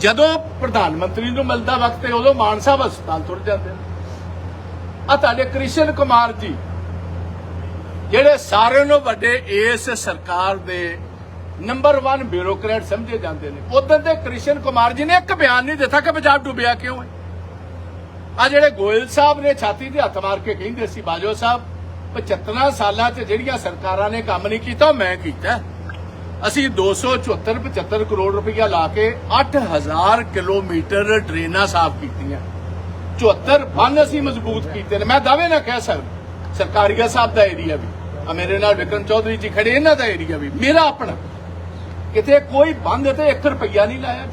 ਜਦੋਂ ਪ੍ਰਧਾਨ ਮੰਤਰੀ ਨੂੰ ਮਿਲਦਾ ਵਕਤ ਹੈ ਉਦੋਂ ਮਾਨ ਸਾਹਿਬ ਹਸਪਤਾਲ ਤੁਰ ਜਾਂਦੇ ਆ ਤੁਹਾਡੇ ਕ੍ਰਿਸ਼ਨ ਕੁਮਾਰ ਜੀ, ਜਿਹੜੇ ਸਾਰਿਆਂ ਨੂੰ ਵੱਡੇ ਇਸ ਸਰਕਾਰ ਦੇ ਨੰਬਰ 1 ਬਿਊਰੋਕਰੇਟ ਸਮਝੇ ਜਾਂਦੇ ਨੇ। ਉਦੋਂ ਤੇ ਕ੍ਰਿਸ਼ਨ ਕੁਮਾਰ ਜੀ ਨੇ ਇੱਕ ਬਿਆਨ ਨਹੀਂ ਦਿੱਤਾ ਕਿ ਪੰਜਾਬ ਡੁੱਬਿਆ ਕਿਉਂ ਹੈ। ਆ ਜਿਹੜੇ ਗੋਇਲ ਸਾਹਿਬ ਨੇ ਛਾਤੀ ਤੇ ਹੱਥ ਮਾਰ ਕੇ ਕਹਿੰਦੇ ਸੀ, ਬਾਜੋ ਸਾਹਿਬ 75 ਸਾਲਾਂ 'ਚ ਜਿਹੜੀਆਂ ਸਰਕਾਰਾਂ ਨੇ ਕੰਮ ਨਹੀਂ ਕੀਤਾ ਮੈਂ ਕੀਤਾ। ਅਸੀਂ 274 75 ਕਰੋੜ ਰੁਪਇਆ ਲਾ ਕੇ 8000 ਕਿਲੋਮੀਟਰ ਡਰੇਨਾਂ ਸਾਫ਼ ਕੀਤੀਆਂ। 74 ਬੰਨ ਅਸੀਂ ਮਜ਼ਬੂਤ ਕੀਤੇ ਨੇ। ਮੈਂ ਦਾਅਵੇ ਨਾ ਕਹਿ ਸਕਦਾ। ਸਰਕਾਰੀਆ ਸਾਹਿਬ ਦਾ ਏਰੀਆ ਵੀ, ਆ ਮੇਰੇ ਨਾਲ ਵਿਕਰਮ ਚੌਧਰੀ ਜੀ ਖੜੇ, ਇਹਨਾਂ ਦਾ ਏਰੀਆ ਵੀ। ਮੇਰਾ ਆਪਣਾ। ਕਿਤੇ ਕੋਈ ਬੰਦ ਤੇ 1 ਰੁਪਈਆ ਨਹੀਂ ਲਾਇਆ।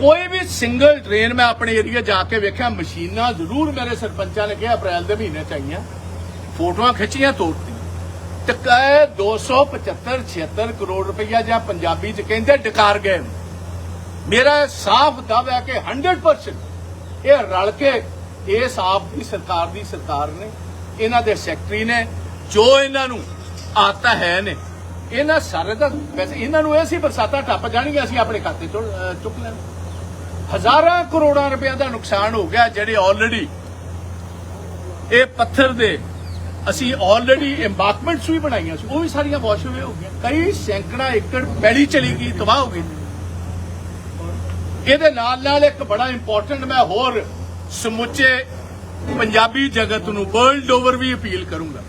ਕੋਈ ਵੀ ਸਿੰਗਲ ਟ੍ਰੇਨ ਮੈਂ ਆਪਣੇ ਏਰੀਆ ਜਾ ਕੇ ਵੇਖਿਆ, ਮਸ਼ੀਨਾਂ ਜ਼ਰੂਰ ਮੇਰੇ ਸਰਪੰਚਾਂ ਨੇ ਕਿਹਾ, ਅਪ੍ਰੈਲ ਦੇ ਮਹੀਨੇ ਚਾਹੀਆਂ ਫੋਟੋਆਂ ਖਿੱਚੀਆਂ ਤੋੜਤੀ ਤੇ ਕਹੇ 275 76 ਕਰੋੜ ਰੁਪਈਆ ਜਾਂ ਪੰਜਾਬੀ ਚ ਕਹਿੰਦੇ ਡਕਾਰ ਗਏ ਮੇਰਾ ਸਾਫ਼ ਦਾਅਵਾ ਹੈ ਕਿ 100% ਇਹ ਰਲ ਕੇ ਇਸ ਆਪ ਦੀ ਸਰਕਾਰ ਦੀ ਸਰਕਾਰ ਨੇ, ਇਹਨਾਂ ਦੇ ਸੈਕਟਰੀ ਨੇ, ਜੋ ਇਹਨਾਂ ਨੂੰ ਆਤਾ ਹੈ ਨੇ, ਇਹਨਾਂ ਸਾਰੇ ਦਾ ਵੈਸੇ ਇਹਨਾਂ ਨੂੰ ਇਹ ਸੀ ਬਰਸਾਤਾਂ ਟੱਪ ਜਾਣਗੀਆਂ, ਅਸੀਂ ਆਪਣੇ ਖਾਤੇ ਚੋਂ ਚੁੱਕ ਲੈਣਾ। ਹਜ਼ਾਰਾਂ ਕਰੋੜਾਂ ਰੁਪਏ ਦਾ ਨੁਕਸਾਨ ਹੋ ਗਿਆ, ਜਿਹੜੇ ਆਲਰੇਡੀ ਇਹ ਪੱਥਰ ਦੇ ਅਸੀਂ ਆਲਰੇਡੀ ਇੰਬਾਕਮੈਂਟਸ ਵੀ ਬਣਾਈਆਂ ਸੀ, ਉਹ ਵੀ ਸਾਰੀਆਂ ਵਾਸ਼ ਅਵੇ ਹੋ ਗਈਆਂ। ਕਈ ਸੈਂਕੜਾ ਏਕੜ ਪੈਲੀ ਚਲੀ ਗਈ, ਤਬਾਹ ਹੋ ਗਈ। ਇਹਦੇ ਨਾਲ ਨਾਲ ਇੱਕ ਬੜਾ ਇੰਪੋਰਟੈਂਟ ਮੈਂ ਹੋਰ ਸਮੁੱਚੇ ਪੰਜਾਬੀ ਜਗਤ ਨੂੰ ਵਰਲਡ ਓਵਰ ਵੀ ਅਪੀਲ ਕਰੂੰਗਾ।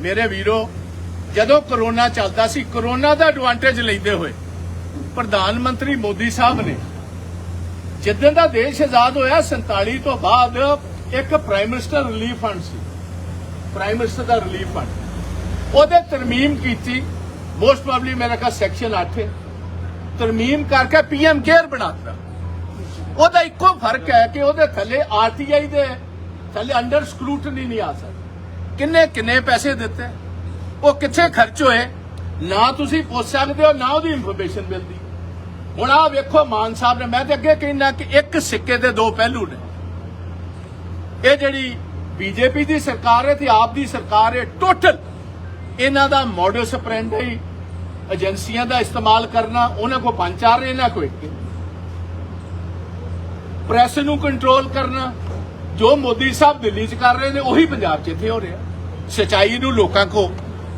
ਮੇਰੇ ਵੀਰੋ, ਜਦੋਂ ਕਰੋਨਾ ਚੱਲਦਾ ਸੀ ਕਰੋਨਾ ਦਾ ਐਡਵਾਂਟੇਜ ਲੈਂਦੇ ਹੋਏ ਪ੍ਰਧਾਨ ਮੰਤਰੀ ਮੋਦੀ ਸਾਹਿਬ ਨੇ ਜਿੱਦਣ ਦਾ ਦੇਸ਼ ਆਜ਼ਾਦ ਹੋਇਆ 47 ਤੋਂ ਬਾਅਦ ਇੱਕ ਪ੍ਰਾਈਮ ਮਿਨਿਸਟਰ ਰਿਲੀਫ ਫੰਡ ਸੀ। ਪ੍ਰਾਈਮ ਮਿਨਿਸਟਰ ਦਾ ਰਿਲੀਫ ਫੰਡ ਉਹਦੇ ਤਰਮੀਮ ਕੀਤੀ। ਮੋਸਟ ਪ੍ਰੋਬਬਲੀ ਮੇਰਾ ਕਾ ਸੈਕਸ਼ਨ 8 ਹੈ। ਤਰਮੀਮ ਕਰਕੇ ਪੀਐਮ ਕੇਅਰ ਬਣਾਤਾ। ਉਹਦਾ ਇੱਕੋ ਫ਼ਰਕ ਹੈ ਕਿ ਉਹਦੇ ਥੱਲੇ ਆਰਟੀਆਈ ਦੇ ਥੱਲੇ ਅੰਡਰ ਸਕਰੂਟਨੀ ਨਹੀਂ ਆ ਸਕਦਾ। ਕਿੰਨੇ ਕਿੰਨੇ ਪੈਸੇ ਦਿੱਤੇ? ਉਹ ਕਿੱਥੇ ਖਰਚ ਹੋਏ? ਨਾ ਤੁਸੀਂ ਪੁੱਛ ਸਕਦੇ ਹੋ, ਨਾ ਉਹਦੀ ਇਨਫੋਰਮੇਸ਼ਨ ਮਿਲਦੀ। ਹੁਣ ਆ ਵੇਖੋ, ਮਾਨ ਸਾਹਿਬ ਨੇ, ਮੈਂ ਤੇ ਅੱਗੇ ਕਹਿੰਦਾ ਕਿ ਇੱਕ ਸਿੱਕੇ ਦੇ ਦੋ ਪਹਿਲੂ ਨੇ। ਇਹ ਜਿਹੜੀ ਬੀਜੇਪੀ ਦੀ ਸਰਕਾਰ ਹੈ ਤੇ ਆਪ ਦੀ ਸਰਕਾਰ ਹੈ। ਟੋਟਲ ਇਹਨਾਂ ਦਾ ਮੋਡਸ ਆਪਰੈਂਡੀ ਏਜੰਸੀਆਂ ਦਾ ਇਸਤੇਮਾਲ ਕਰਨਾ, ਉਹਨਾਂ ਕੋ ਪੰਜ ਚਾਰ ਨੇ, ਇਹਨਾਂ ਕੋ ਇੱਕ। ਪ੍ਰੈਸ ਨੂੰ ਕੰਟਰੋਲ ਕਰਨਾ, ਜੋ ਮੋਦੀ ਸਾਹਿਬ ਦਿੱਲੀ 'ਚ ਕਰ ਰਹੇ ਨੇ, ਉਹੀ ਪੰਜਾਬ 'ਚ ਇੱਥੇ ਹੋ ਰਿਹਾ। ਸਚਾਈ ਨੂੰ ਲੋਕਾਂ ਕੋ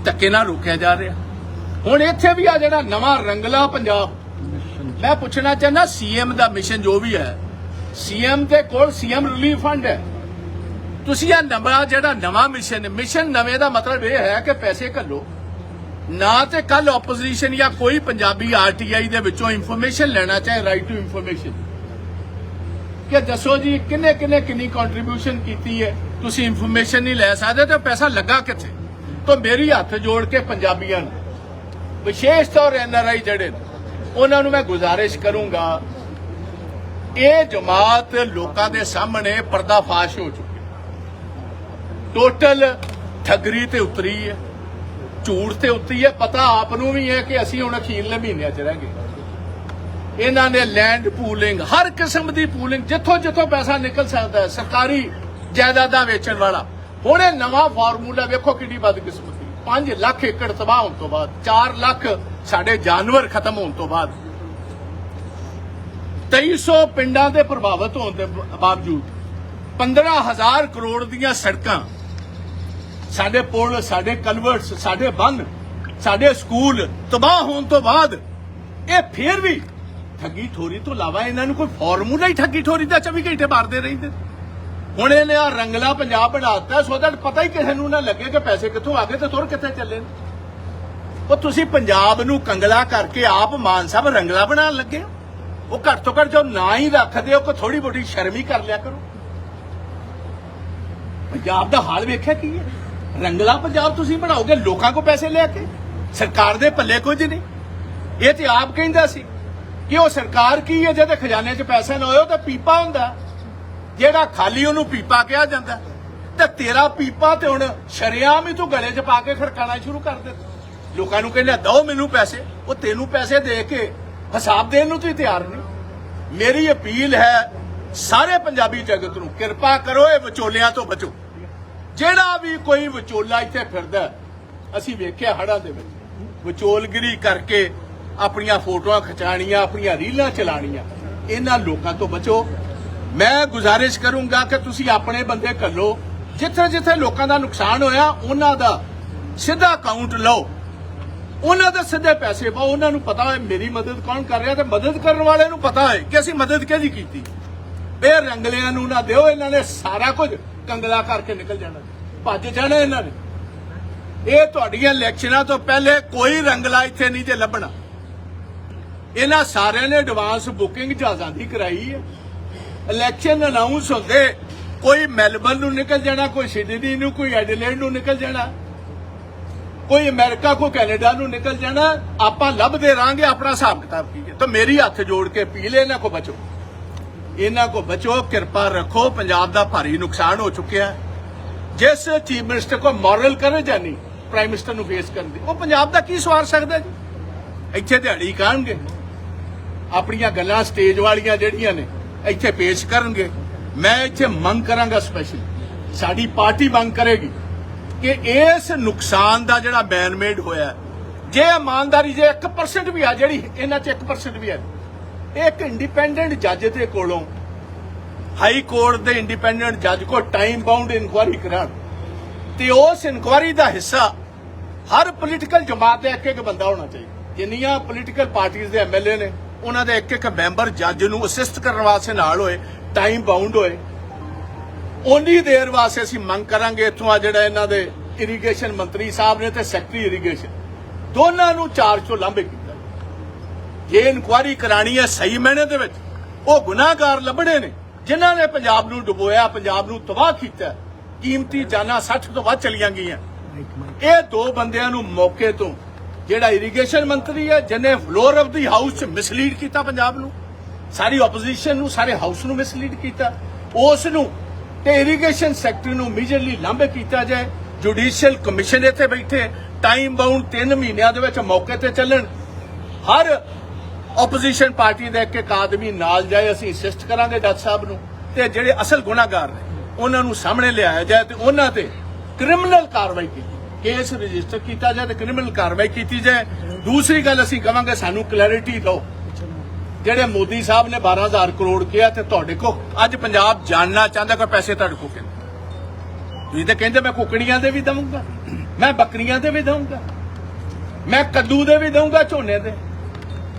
ਧੱਕੇ ਨਾਲ ਰੋਕਿਆ ਜਾ ਰਿਹਾ। ਹੁਣ ਇੱਥੇ ਵੀ ਆ ਜਿਹੜਾ ਨਵਾਂ ਰੰਗਲਾ ਪੰਜਾਬ। ਮੈਂ ਪੁੱਛਣਾ ਚਾਹੁੰਦਾ ਸੀਐਮ ਦਾ ਮਿਸ਼ਨ ਜੋ ਵੀ ਹੈ ਸੀਐਮ ਦੇ ਕੋਲ ਸੀਐਮ ਰਿਲੀਫ ਫੰਡ ਹੈ। ਤੁਸੀਂ ਇਹ ਨਵਾਂ ਜਿਹੜਾ ਨਵਾਂ ਮਿਸ਼ਨ ਮਿਸ਼ਨ ਨਵੇਂ ਦਾ ਮਤਲਬ ਇਹ ਹੈ ਕਿ ਪੈਸੇ ਘੱਲੋ। ਨਾ ਤੇ ਕੱਲ ਆਪੋਜੀਸ਼ਨ ਜਾਂ ਕੋਈ ਪੰਜਾਬੀ ਆਰਟੀਆਈ ਦੇ ਵਿੱਚੋਂ ਇਨਫੋਰਮੇਸ਼ਨ ਲੈਣਾ ਚਾਹੇ ਰਾਈਟ ਟੂ ਇਨਫੋਰਮੇਸ਼ਨ ਕਿ ਦੱਸੋ ਜੀ ਕਿੰਨੇ ਕਿੰਨੇ ਕਿੰਨੀ ਕੰਟਰੀਬਿਊਸ਼ਨ ਕੀਤੀ ਹੈ? ਤੁਸੀਂ ਇਨਫੋਰਮੇਸ਼ਨ ਨਹੀਂ ਲੈ ਸਕਦੇ ਤੇ ਪੈਸਾ ਲੱਗਾ ਕਿੱਥੇ? ਤਾਂ ਮੇਰੀ ਹੱਥ ਜੋੜ ਕੇ ਪੰਜਾਬੀਆਂ ਨੂੰ। ਵਿਸ਼ੇਸ਼ ਤੌਰ ਐਨਆਰਆਈ ਜਿਹੜੇ ਨੇ, ਉਹਨਾਂ ਨੂੰ ਮੈਂ ਗੁਜ਼ਾਰਿਸ਼ ਕਰੂੰਗਾ ਇਹ ਜਮਾਤ ਲੋਕਾਂ ਦੇ ਸਾਹਮਣੇ ਪਰਦਾਫਾਸ਼ ਹੋ ਚੁੱਕੀ ਟੋਟਲ ਠੱਗਰੀ ਤੇ ਉਤਰੀ ਹੈ। ਝੂਠ ਤੇ ਉਤਰੀ ਹੈ। ਪਤਾ ਆਪ ਨੂੰ ਵੀ ਹੈ ਕਿ ਅਸੀਂ ਹੁਣ ਅਖੀਰਲੇ ਮਹੀਨਿਆਂ 'ਚ ਰਹਿ ਗਏ। ਇਹਨਾਂ ਨੇ ਲੈਂਡ ਪੂਲਿੰਗ ਹਰ ਕਿਸਮ ਦੀ ਪੂਲਿੰਗ ਜਿੱਥੋਂ ਜਿੱਥੋਂ ਪੈਸਾ ਨਿਕਲ ਸਕਦਾ ਹੈ, ਸਰਕਾਰੀ ਜਾਇਦਾਦਾਂ ਵੇਚਣ ਵਾਲਾ। ਹੁਣ ਇਹ ਨਵਾਂ ਫਾਰਮੂਲਾ ਵੇਖੋ ਕਿੰਨੀ ਬਦਕਿਸਮਤੀ 5 ਲੱਖ ਏਕੜ ਤਬਾਹ ਹੋਣ ਤੋਂ ਬਾਅਦ 4 ਲੱਖ ਸਾਡੇ ਜਾਨਵਰ ਖਤਮ ਹੋਣ ਤੋਂ ਬਾਅਦ। 2300 ਪਿੰਡਾਂ ਦੇ ਪ੍ਰਭਾਵਿਤ ਹੋਣ ਦੇ ਬਾਵਜੂਦ 15000 ਕਰੋੜ ਦੀਆਂ ਸੜਕਾਂ ਸਾਡੇ ਪੁਲ, ਸਾਡੇ ਕਨਵਰਟਸ ਸਾਡੇ ਬੰਦ ਸਾਡੇ ਸਕੂਲ ਤਬਾਹ ਹੋਣ ਤੋਂ ਬਾਅਦ ਇਹ ਫੇਰ ਵੀ ਠੱਗੀ ਠੋਰੀ ਤੋਂ ਇਲਾਵਾ ਇਹਨਾਂ ਨੂੰ ਕੋਈ ਫਾਰਮੂਲਾ ਹੀ ਠੱਗੀ ਠੋਰੀ ਦਾ 24 ਘੰਟੇ ਮਾਰਦੇ ਰਹਿੰਦੇ। ਹੁਣ ਇਹਨੇ ਆ ਰੰਗਲਾ ਪੰਜਾਬ ਬਣਾਤਾ, ਸੋ ਦੈਟ ਪਤਾ ਹੀ ਕਿਸੇ ਨੂੰ ਨਾ ਲੱਗੇ ਕਿ ਪੈਸੇ ਕਿੱਥੋਂ ਆ ਗਏ ਤੇ ਤੁਰ ਕਿੱਥੇ ਚੱਲੇ ਨੇ। ਉਹ ਤੁਸੀਂ ਪੰਜਾਬ ਨੂੰ ਕੰਗਲਾ ਕਰਕੇ ਆਪ ਮਾਨ ਸਾਹਿਬ ਰੰਗਲਾ ਬਣਾਉਣ ਲੱਗੇ ਉਹ ਘੱਟ ਤੋਂ ਘੱਟ ਜੋ ਨਾ ਹੀ ਰੱਖਦੇ ਹੋ ਕੋ ਥੋੜੀ ਬੋਟੀ ਸ਼ਰਮ ਕਰ ਲਿਆ ਕਰੋ। ਪੰਜਾਬ ਦਾ ਹਾਲ ਵੇਖਿਆ ਕੀ ਹੈ? ਰੰਗਲਾ ਪੰਜਾਬ ਤੁਸੀਂ ਬਣਾਓਗੇ ਲੋਕਾਂ ਕੋ ਪੈਸੇ ਲੈ ਕੇ? ਸਰਕਾਰ ਦੇ ਪੱਲੇ ਕੁਝ ਨਹੀਂ। ਇਹ ਤੇ ਆਪ ਕਹਿੰਦਾ ਸੀ ਕਿ ਉਹ ਸਰਕਾਰ ਕੀ ਹੈ? ਜਿਹਦੇ ਖਜ਼ਾਨੇ 'ਚ ਪੈਸਾ ਨਾ ਹੋਏ ਉਹ ਤਾਂ ਪੀਪਾ ਹੁੰਦਾ। ਜਿਹੜਾ ਖਾਲੀ ਉਹਨੂੰ ਪੀਪਾ ਕਿਹਾ ਜਾਂਦਾ। ਤੇ ਤੇਰਾ ਪੀਪਾ ਤੇ ਹੁਣ ਸ਼ਰਿਆਮ ਹੀ ਤੂੰ ਗਲੇ 'ਚ ਪਾ ਕੇ ਖੜਕਾਣਾ ਸ਼ੁਰੂ ਕਰ ਦਿੱਤਾ। ਲੋਕਾਂ ਨੂੰ ਕਹਿੰਦਾ, ਦੋ ਮੈਨੂੰ ਪੈਸੇ, ਉਹ ਤੈਨੂੰ ਪੈਸੇ ਦੇ ਕੇ ਹਿਸਾਬ ਦੇਣ ਨੂੰ ਤੁਸੀਂ ਤਿਆਰ ਨਹੀਂ। ਮੇਰੀ ਅਪੀਲ ਹੈ ਸਾਰੇ ਪੰਜਾਬੀ ਜਗਤ ਨੂੰ, ਕਿਰਪਾ ਕਰੋ ਇਹ ਵਿਚੋਲਿਆਂ ਤੋਂ ਬਚੋ। ਜਿਹੜਾ ਵੀ ਕੋਈ ਵਿਚੋਲਾ ਇੱਥੇ ਫਿਰਦਾ ਅਸੀਂ ਵੇਖਿਆ ਹੜਾਂ ਦੇ ਵਿੱਚ। ਵਿਚੋਲਗਿਰੀ ਕਰਕੇ ਆਪਣੀਆਂ ਫੋਟੋਆਂ ਖਿਚਾਣੀਆਂ ਆਪਣੀਆਂ ਰੀਲਾਂ ਚਲਾਣੀਆਂ ਇਹਨਾਂ ਲੋਕਾਂ ਤੋਂ ਬਚੋ। ਮੈਂ ਗੁਜ਼ਾਰਿਸ਼ ਕਰੂੰਗਾ ਕਿ ਤੁਸੀਂ ਆਪਣੇ ਬੰਦੇ ਘੱਲੋ। ਜਿੱਥੇ ਜਿੱਥੇ ਲੋਕਾਂ ਦਾ ਨੁਕਸਾਨ ਹੋਇਆ, ਉਹਨਾਂ ਦਾ ਸਿੱਧਾ ਅਕਾਊਂਟ ਲਓ। ਉਹਨਾਂ ਦੇ ਸਿੱਧੇ ਪੈਸੇ ਪਾਓ। ਉਹਨਾਂ ਨੂੰ ਪਤਾ ਹੋਏ ਮੇਰੀ ਮਦਦ ਕੌਣ ਕਰ ਰਿਹਾ ਤੇ ਮਦਦ ਕਰਨ ਵਾਲੇ ਨੂੰ ਪਤਾ ਹੋਏ ਕਿ ਅਸੀਂ ਮਦਦ ਕਿਹਦੀ ਕੀਤੀ। ਬੇ ਰੰਗਲਿਆਂ ਨੂੰ ਨਾ ਦਿਓ। ਇਹਨਾਂ ਨੇ ਸਾਰਾ ਕੁਝ ਕੰਗਲਾ ਕਰਕੇ ਨਿਕਲ ਜਾਣਾ। ਭੱਜ ਜਾਣਾ ਇਹਨਾਂ ਨੇ। ਇਹ ਤੁਹਾਡੀਆਂ ਇਲੈਕਸ਼ਨਾਂ ਤੋਂ ਪਹਿਲੇ ਕੋਈ ਰੰਗਲਾ ਇੱਥੇ ਨਹੀਂ ਜੇ ਲੱਭਣਾ। ਇਹਨਾਂ ਸਾਰਿਆਂ ਨੇ ਐਡਵਾਂਸ ਬੁਕਿੰਗ ਜਹਾਜ਼ਾਂ ਦੀ ਕਰਾਈ ਹੈ। ਇਲੈਕਸ਼ਨ ਅਨਾਉਂਸ ਹੁੰਦੇ, ਕੋਈ ਮੈਲਬਨ ਨੂੰ ਨਿਕਲ ਜਾਣਾ, ਕੋਈ ਸਿਡਨੀ ਨੂੰ, ਕੋਈ ਐਡੀਲੇਡ ਨੂੰ ਨਿਕਲ ਜਾਣਾ। ਕੋਈ ਅਮਰੀਕਾ, ਕੋਈ ਕੈਨੇਡਾ ਨੂੰ ਨਿਕਲ ਜਾਣਾ। ਆਪਾਂ ਲੱਭਦੇ ਰਾਂਗੇ ਆਪਣਾ ਹਿਸਾਬ ਕਿਤਾਬ ਕੀਏ ਤਾਂ ਮੇਰੀ ਹੱਥ ਜੋੜ ਕੇ ਪੀਲੇ ਇਹਨਾਂ ਕੋ ਬਚੋ। ਇਹਨਾਂ ਕੋ ਬਚੋ, ਕਿਰਪਾ ਰੱਖੋ, ਪੰਜਾਬ ਦਾ ਭਾਰੀ ਨੁਕਸਾਨ ਹੋ ਚੁੱਕਿਆ ਹੈ। ਜਿਸ ਚੀਫ ਮਿਨਿਸਟਰ ਕੋ ਮੋਰਲ ਕਰੇ ਜਾਨੀ ਪ੍ਰਾਈਮ ਮਿਨਿਸਟਰ ਨੂੰ ਫੇਸ ਕਰਨ ਦੀ। ਉਹ ਪੰਜਾਬ ਦਾ ਕੀ ਸਵਾਰ ਸਕਦਾ ਜੀ? ਇੱਥੇ ਦਿਹਾੜੀ ਕਾਣਗੇ। ਆਪਣੀਆਂ ਗੱਲਾਂ ਸਟੇਜ ਵਾਲੀਆਂ ਜਿਹੜੀਆਂ ਨੇ, ਇੱਥੇ ਪੇਸ਼ ਕਰਨਗੇ। ਮੈਂ ਇੱਥੇ ਮੰਗ ਕਰਾਂਗਾ ਸਪੈਸ਼ਲ ਸਾਡੀ ਪਾਰਟੀ ਮੰਗ ਕਰੇਗੀ ਕਿ ਇਸ ਨੁਕਸਾਨ ਦਾ ਜਿਹੜਾ ਮੈਨਮੇਡ ਹੋਇਆ ਜੇ ਇਮਾਨਦਾਰੀ ਜੇ 1% ਵੀ ਆ, ਜਿਹੜੀ ਇਹਨਾਂ 'ਚ 1% ਵੀ ਇਹ ਇੱਕ ਇੰਡੀਪੈਂਡੈਂਟ ਜੱਜ ਦੇ ਕੋਲੋਂ ਹਾਈ ਕੋਰਟ ਦੇ ਇੰਡੀਪੈਂਡੈਂਟ ਜੱਜ ਕੋ ਟਾਈਮ ਬਾਉਂਡ ਇਨਕੁਆਰੀ ਕਰਾਉਣ। ਤੇ ਉਸ ਇਨਕੁਆਰੀ ਦਾ ਹਿੱਸਾ ਹਰ ਪੋਲੀਟੀਕਲ ਜਮਾਤ ਦਾ ਇੱਕ ਇੱਕ ਬੰਦਾ ਹੋਣਾ ਚਾਹੀਦਾ। ਜਿੰਨੀਆਂ ਪੋਲੀਟੀਕਲ ਪਾਰਟੀਆਂ ਦੇ ਐਮਐਲਏ ਨੇ, ਉਹਨਾਂ ਦੇ ਇੱਕ ਇੱਕ ਮੈਂਬਰ ਜੱਜ ਨੂੰ ਅਸਿਸਟ ਕਰਨ ਵਾਸਤੇ ਨਾਲ ਹੋਏ ਟਾਈਮ ਬਾਉਂਡ ਹੋਏ। ਉਨੀ ਦੇਰ ਵਾਸਤੇ ਅਸੀਂ ਮੰਗ ਕਰਾਂਗੇ ਇੱਥੋਂ ਆ ਜਿਹੜਾ ਇਹਨਾਂ ਦੇ ਇਰੀਗੇਸ਼ਨ ਮੰਤਰੀ ਸਾਹਿਬ ਨੇ ਤੇ ਸੈਕਟਰੀ ਇਰੀਗੇਸ਼ਨ ਦੋਨਾਂ ਨੂੰ ਚਾਰਜ ਤੋਂ ਲਾਂਭੇ ਜੇ ਇਨਕੁਆਰੀ ਕਰਾਣੀ ਹੈ ਸਹੀ ਮਾਇਨੇ ਦੇ ਵਿੱਚ। ਉਹ ਗੁਨਾਹਗਾਰ ਲੱਭਣੇ ਨੇ, ਜਿਨ੍ਹਾਂ ਨੇ ਪੰਜਾਬ ਨੂੰ ਡੁਬੋਇਆ, ਪੰਜਾਬ ਨੂੰ ਤਬਾਹ ਕੀਤਾ, ਕੀਮਤੀ ਜਾਨਾਂ 60 ਤੋਂ ਵੱਧ ਚਲੀਆਂ ਗਈਆਂ। ਇਹ ਦੋ ਬੰਦਿਆਂ ਨੂੰ ਮੌਕੇ ਤੋਂ ਜਿਹੜਾ ਇਰੀਗੇਸ਼ਨ ਮੰਤਰੀ ਹੈ, ਜਿਹਨੇ ਫਲੋਰ ਆਫ ਦੀ ਹਾਊਸ ਚ ਮਿਸਲੀਡ ਕੀਤਾ ਪੰਜਾਬ ਨੂੰ, ਸਾਰੀ ਆਪੋਜੀਸ਼ਨ ਨੂੰ, ਸਾਰੇ ਹਾਊਸ ਨੂੰ ਮਿਸਲੀਡ ਕੀਤਾ, ਉਸ ਨੂੰ ਤੇ ਇਰੀਗੇਸ਼ਨ ਸੈਕਟਰੀ ਨੂੰ ਇਮੀਡੀਏਟਲੀ ਲਾਂਭੇ ਕੀਤਾ ਜਾਏ। ਜੁਡੀਸ਼ੀਅਲ ਕਮਿਸ਼ਨ ਇੱਥੇ ਬੈਠੇ ਟਾਈਮ ਬਾਉਂਡ 3 ਮਹੀਨਿਆਂ ਦੇ ਵਿੱਚ ਮੌਕੇ ਤੇ ਚੱਲਣ। ਹਰ ਆਪੋਜੀਸ਼ਨ ਪਾਰਟੀ ਦੇ ਇੱਕ ਇੱਕ ਆਦਮੀ ਨਾਲ ਜਾਏ, ਅਸੀਂ ਅਸਿਸਟ ਕਰਾਂਗੇ ਜੱਜ ਸਾਹਿਬ ਨੂੰ ਤੇ ਜਿਹੜੇ ਅਸਲ ਗੁਨਾਹਗਾਰ ਨੇ, ਉਹਨਾਂ ਨੂੰ ਸਾਹਮਣੇ ਲਿਆਇਆ ਜਾਏ ਤੇ ਉਹਨਾਂ ਤੇ ਕ੍ਰਿਮੀਨਲ ਕਾਰਵਾਈ ਕੀਤੀ ਕੇਸ ਰਜਿਸਟਰ ਕੀਤਾ ਜਾਏ ਤੇ ਕ੍ਰਿਮੀਨਲ ਕਾਰਵਾਈ ਕੀਤੀ ਜਾਏ। ਦੂਸਰੀ ਗੱਲ ਅਸੀਂ ਕਵਾਂਗੇ, ਸਾਨੂੰ ਕਲੈਰਿਟੀ ਦਿਓ। ਜਿਹੜੇ ਮੋਦੀ ਸਾਹਿਬ ਨੇ 12000 ਕਰੋੜ ਕਿਹਾ ਤੇ ਤੁਹਾਡੇ ਕੋ ਅੱਜ ਪੰਜਾਬ ਜਾਣਨਾ ਚਾਹੁੰਦਾ ਕਿ ਪੈਸੇ ਤੁਹਾਡੇ ਕੋ ਕਿੰਨੇ? ਤੁਸੀਂ ਤਾਂ ਕਹਿੰਦੇ ਮੈਂ ਕੁਕੜੀਆਂ ਦੇ ਵੀ ਦਵਾਂਗਾ ਮੈਂ ਬੱਕਰੀਆਂ ਦੇ ਵੀ ਦਵਾਂਗਾ ਮੈਂ ਕੱਦੂ ਦੇ ਵੀ ਦਵਾਂਗਾ ਝੋਨੇ ਦੇ।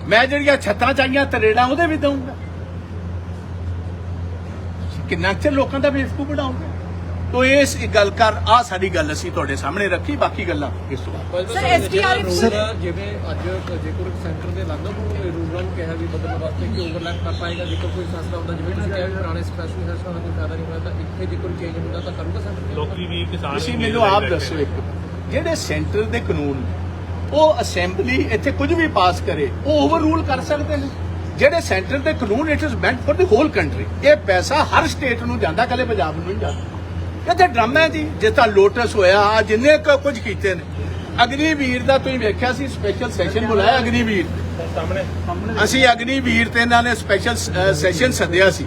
ਮੈਂ ਜਿਹੜੀਆਂ ਛੱਤਾਂ ਚਾਹੀਆਂ ਤਰੇੜਾਂ ਉਹਦੇ ਵੀ ਦਵਾਂਗਾ ਕਿੰਨਾ ਚਿਰ ਲੋਕਾਂ ਦਾ ਬੇਵਕੂਫ ਬਣਾਉਂਗੇ? ਤੋ ਇਸ ਇੱਕ ਗੱਲ ਕਰ ਆ ਸਾਡੀ ਗੱਲ ਅਸੀਂ ਤੁਹਾਡੇ ਸਾਹਮਣੇ ਰੱਖੀ ਬਾਕੀ ਗੱਲਾਂ ਇਸ ਤੋਂ ਬਾਅਦ। ਸਰ ਐਸਟੀਆਰਐਫ ਸਰ ਜਿਵੇਂ ਅੱਜ ਜੇਕਰ ਸੈਂਟਰ ਦੇ ਲੱਗਦਾ ਉਹ ਰੂਲਾਂ ਨੂੰ ਕਿਹਾ ਵੀ ਬਦਲਣ ਵਾਸਤੇ ਕਿ ਓਵਰਲੈਪ ਕਰ ਪਾਏਗਾ ਜੇਕਰ ਕੋਈ ਫੈਸਲਾ ਹੁੰਦਾ ਜਿਵੇਂ ਤੁਸੀਂ ਕਿਹਾ ਪੁਰਾਣੇ ਸਪੈਸ਼ਲ ਫੈਸਲਾ ਦਾ ਫਾਇਦਾ ਨਹੀਂ ਹੋਇਆ ਤਾਂ ਇੱਥੇ ਜੇਕਰ ਚੇਂਜ ਹੁੰਦਾ ਤਾਂ ਕਰੂਗਾ ਸੈਂਟਰ? ਲੋਕੀ ਵੀ ਕਿਸਾਨ ਤੁਸੀਂ ਵੀ ਮੈਨੂੰ ਆਪ ਦੱਸੋ ਇੱਕ। ਜਿਹੜੇ ਸੈਂਟਰ ਦੇ ਕਾਨੂੰਨ ਨੇ, ਉਹ ਅਸੈਂਬਲੀ ਇੱਥੇ ਕੁਝ ਵੀ ਪਾਸ ਕਰੇ ਉਹ ਓਵਰਰੂਲ ਕਰ ਸਕਦੇ ਨੇ। ਜਿਹੜੇ ਸੈਂਟਰ ਦੇ ਕਾਨੂੰਨ it is meant for the whole country ਇਹ ਪੈਸਾ ਹਰ ਸਟੇਟ ਨੂੰ ਜਾਂਦਾ ਕੱਲੇ ਪੰਜਾਬ ਨੂੰ ਨਹੀਂ ਜਾਂਦਾ। ਇੱਥੇ ਡਰਾਮਾ ਹੈ ਜੀ ਜਿਸ ਤਰ੍ਹਾਂ ਲੋਟਸ ਹੋਇਆ ਆ ਜਿੰਨੇ ਕੁ ਕੁਝ ਕੀਤੇ ਨੇ। ਅਗਨੀਵੀਰ ਦਾ ਤੁਸੀਂ ਵੇਖਿਆ ਸੀ ਸਪੈਸ਼ਲ ਸੈਸ਼ਨ ਬੁਲਾਇਆ ਅਗਨੀਵੀਰ? ਸਾਹਮਣੇ। ਅਸੀਂ ਅਗਨੀਵੀਰ ਤੇ ਇਹਨਾਂ ਨੇ ਸਪੈਸ਼ਲ ਸੈਸ਼ਨ ਸੱਦਿਆ ਸੀ।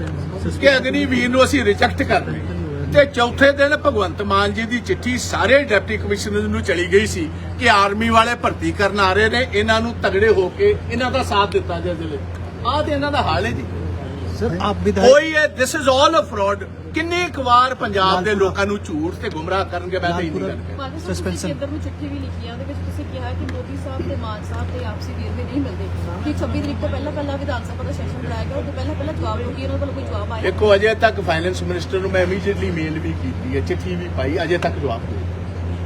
ਕਿ ਅਗਨੀਵੀਰ ਨੂੰ ਅਸੀਂ ਰਿਜੈਕਟ ਕਰ ਰਹੇ। ਤੇ ਚੌਥੇ ਦਿਨ ਭਗਵੰਤ ਮਾਨ ਜੀ ਦੀ ਚਿੱਠੀ ਸਾਰੇ ਡਿਪਟੀ ਕਮਿਸ਼ਨਰ ਨੂੰ ਚਲੀ ਗਈ ਸੀ ਕਿ ਆਰਮੀ ਵਾਲੇ ਭਰਤੀ ਕਰਨ ਆ ਰਹੇ ਨੇ ਇਹਨਾਂ ਨੂੰ ਤਗੜੇ ਹੋ ਕੇ ਇਹਨਾਂ ਦਾ ਸਾਥ ਦਿੱਤਾ ਜਾਏ ਜ਼ਿਲ੍ਹੇ ਆਹ ਤੇ ਇਹਨਾਂ ਦਾ ਹਾਲ ਹੈ ਜੀ। ਸਰ ਆਪ ਵਿਧਾਇਕ ਕੋਈ ਇਹ this is all a fraud ਕਿੰਨੀ ਕੁ ਵਾਰ ਪੰਜਾਬ ਦੇ ਲੋਕਾਂ ਨੂੰ ਝੂਠ ਤੇ ਗੁੰਮਰਾਹ ਕਰਨਗੇ? ਮੈਂ ਤਾਂ ਇਹ ਨਹੀਂ Suspension. ਤੁਸੀਂ ਕੇਂਦਰ ਨੂੰ ਚਿੱਠੀ ਵੀ ਲਿਖੀ ਆ ਉਹਦੇ ਵਿੱਚ ਤੁਸੀਂ ਕਿਹਾ ਕਿ ਮੋਦੀ ਸਾਹਿਬ ਤੇ ਮਾਨ ਸਾਹਿਬ ਤੇ ਆਪਸੀ ਵੇਰਵੇ ਨਹੀਂ ਮਿਲਦੇ। ਕਿ 26 ਤਰੀਕ ਤੋਂ ਪਹਿਲਾਂ ਪਹਿਲਾਂ ਵਿਧਾਨ ਸਭਾ ਦਾ ਸੈਸ਼ਨ ਬੁਲਾਇਆ ਗਿਆ ਉਹ ਤੋਂ ਪਹਿਲਾਂ ਪਹਿਲਾਂ ਜਵਾਬ ਦਿਓ ਕਿ ਉਹਨਾਂ ਕੋਲ ਕੋਈ ਜਵਾਬ ਆਇਆ? ਦੇਖੋ ਅਜੇ ਤੱਕ ਫਾਈਨੈਂਸ ਮਿਨਿਸਟਰ ਨੂੰ ਮੈਂ ਇਮੀਡੀਏਟਲੀ ਮੇਲ ਵੀ ਕੀਤੀ ਹੈ ਚਿੱਠੀ ਵੀ ਪਾਈ ਅਜੇ ਤੱਕ ਜਵਾਬ ਨਹੀਂ